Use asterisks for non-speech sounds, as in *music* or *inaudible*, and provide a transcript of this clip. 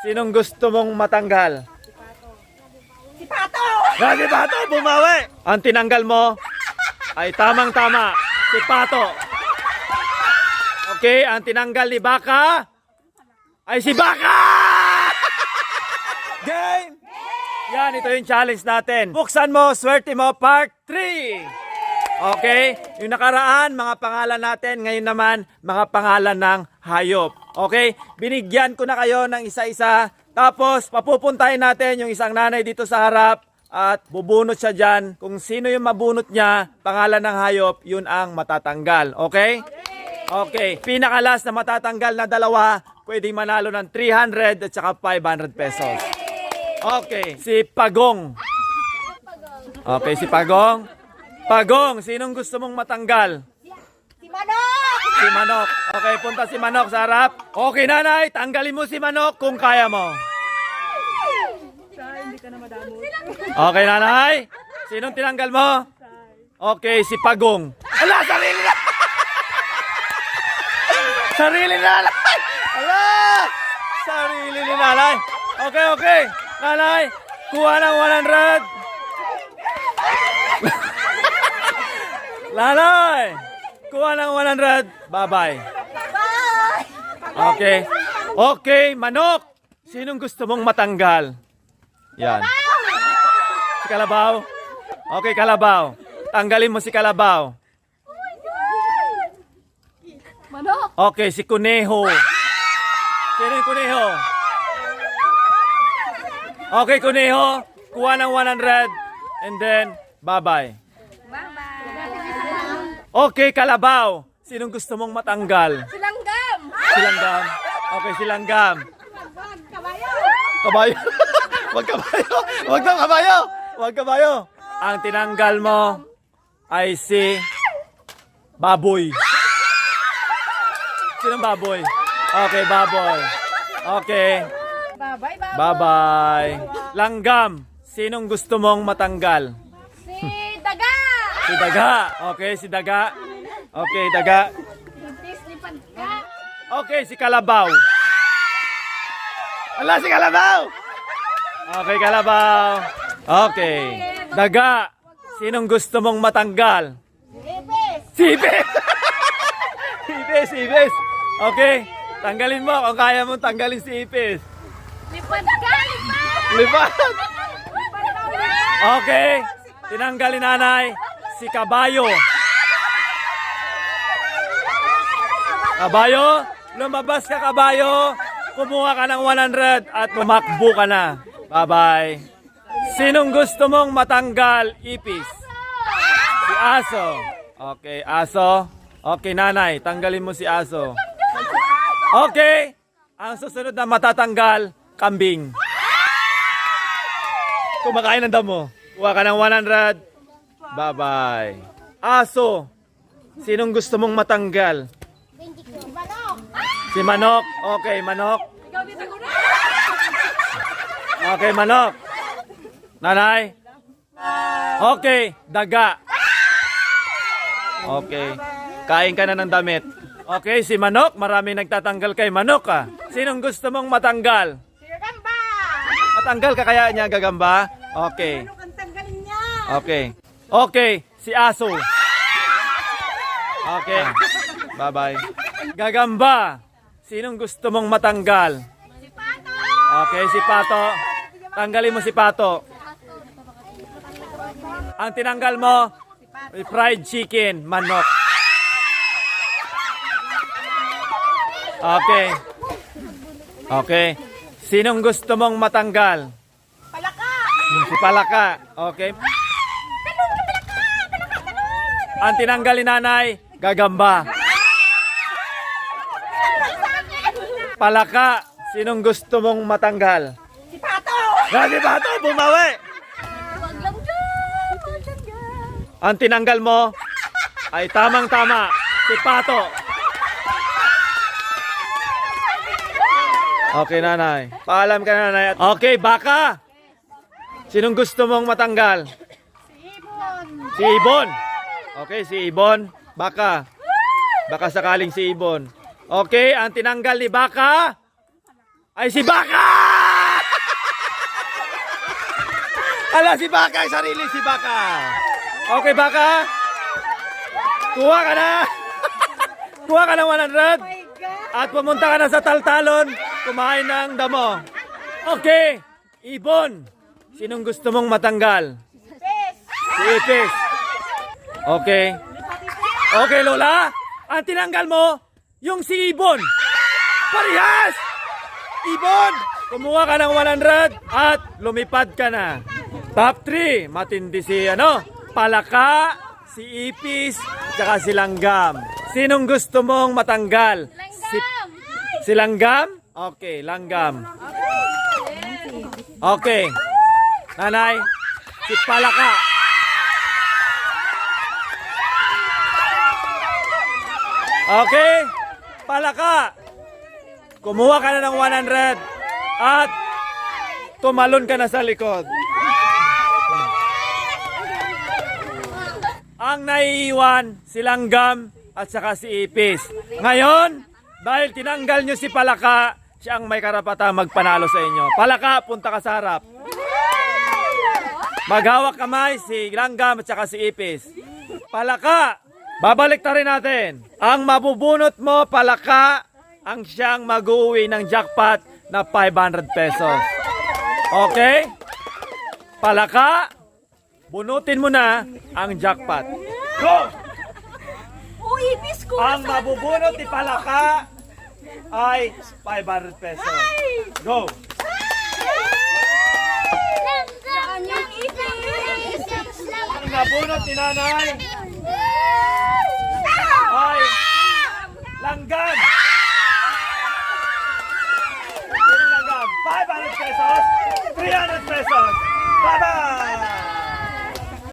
Sinong gusto mong matanggal? Si Pato! Ah, si Pato, bumawi! Ang tinanggal mo ay tamang-tama, si Pato. Okay, ang tinanggal ni Baka ay si Baka! *laughs* Game! Yan, ito yung challenge natin. Buksan mo, swerte mo, part 3! Okay? Yung nakaraan, mga pangalan natin. Ngayon naman, mga pangalan ng hayop. Okay? Binigyan ko na kayo ng isa-isa. Tapos, papupuntahin natin yung isang nanay dito sa harap. At bubunot siya dyan. Kung sino yung mabunot niya, pangalan ng hayop, yun ang matatanggal. Okay? Okay. Pinakalas na matatanggal na dalawa, pwedeng manalo ng 300 at saka 500 pesos. Okay. Si Pagong. Okay, si Pagong. Pagong, sinong gusto mong matanggal? Si Manok! Si Manok. Okay, punta si Manok sa harap. Okay, nanay, tanggalin mo si Manok kung kaya mo. Okay, nanay. Sinong tinanggal mo? Okay, si Pagong. Ala, sarili na! *laughs* sarili na! Ala! Sarili ni nanay. Okay, okay. Nanay, kuha ng 100. Nanay! Kuha ng 100. Bye-bye. Bye! Okay. Okay, manok. Sinong gusto mong matanggal? Yan. Si Kalabaw. Okay, Kalabaw. Tanggalin mo si Kalabaw. Manok! Okay, si Kuneho. Sino yung Kuneho? Okay, Kuneho. Kuha ng 100. And then, bye-bye. Okay, Kalabaw. Sinong gusto mong matanggal? Silanggam! Silanggam. Okay, silanggam. Kabayo. *laughs* Wag kabayo. Wag na kabayo. Wag kabayo. Ang tinanggal mo ay si baboy. Sinong baboy? Okay, baboy. Okay. Bye-bye, bye! Bye-bye. Langgam. Sinong gusto mong matanggal? Si Daga! Si Daga. Okay, si Daga. Okay, Daga. Okay, si Kalabaw. Wala si Kalabaw. Okay, Kalabaw. Okay. Daga. Sinong gusto mong matanggal? Ibis! Sibis. *laughs* Sibis, sibis. Okay. Tanggalin mo kung kaya mong tanggalin si Ipis. Lipad ka! Lipad! Lipat. Lipad ka! Okay. Tinanggal ni nanay si Kabayo. Kabayo, lumabas ka kabayo. Kumuha ka ng 100 at tumakbo ka na. Bye-bye. Sinong gusto mong matanggal ipis? Si Aso. Okay, Aso. Okay, nanay, tanggalin mo si Aso. Okay. Ang susunod na matatanggal, kambing. Kumakain ng damo. Kuha ka ng 100. Bye-bye. Aso. Sinong gusto mong matanggal? Manok! Si Manok. Okay, Manok. Okay, Manok. Nanay. Okay, Daga. Okay. Kain ka na ng damit. Okay, si Manok. Marami nagtatanggal kay Manok ah. Sinong gusto mong matanggal? Si Gamba! Matanggal ka kaya niya, gagamba? Okay. Ano? Okay. Okay, si Aso. Okay. Bye-bye. Gagamba. Sinong gusto mong matanggal? Si Pato! Okay, si Pato. Tanggalin mo si Pato. Ang tinanggal mo, fried chicken, manok. Okay. Okay. Sinong gusto mong matanggal? Palaka! Si Palaka. Okay. Ang tinanggal ni nanay, gagamba. Palaka. Sinong gusto mong matanggal? Si Pato! Grabe ba ito? Bumawi! Ang tinanggal mo ay tamang-tama. Si Pato. Okay, nanay. Paalam ka na, nanay. Okay, baka. Sinong gusto mong matanggal? Si Ibon! Si Ibon. Okay, si Ibon. Baka. Baka sakaling si Ibon. Okay, ang tinanggal ni Baka ay si Baka! *laughs* Ala, si Baka, sarili si Baka. Okay, Baka. Kuha ka na. *laughs* Kuha ka ng 100. At pumunta ka na sa taltalon. Kumain ng damo. Okay. Ibon. Sinong gusto mong matanggal? Si Ipis. Si Ipis. Okay. Okay, Lola. Ang tinanggal mo, yung si Ibon. Parehas! Ibon! Kumuha ka ng 100 at lumipad ka na. Top 3, matindi si ano, Palaka, si Ipis, tsaka si Langgam. Sinong gusto mong matanggal? Si, si Langgam? Okay, Langgam. Okay. Nanay, si Palaka. Okay, Palaka. Kumuha ka na ng 100 at tumalon ka na sa likod. Ang naiiwan, si Langgam at saka si Ipis. Ngayon, dahil tinanggal nyo si Palaka, siya ang may karapatang magpanalo sa inyo. Palaka, punta ka sa harap. Maghawak kamay si Langgam at saka si Ipis. Palaka, babalik ta rin natin. Ang mabubunot mo, Palaka, ang siyang mag-uwi ng jackpot na 500 pesos. Okay? Palaka, bunutin mo na ang jackpot. Go! Oh, ipis ko. Ang mabubunot ni Palaka ay 500 pesos. Go! Ang nabunot ni Nanay ay langgam. Langgam? 500 pesos, 300 pesos. Bye-bye!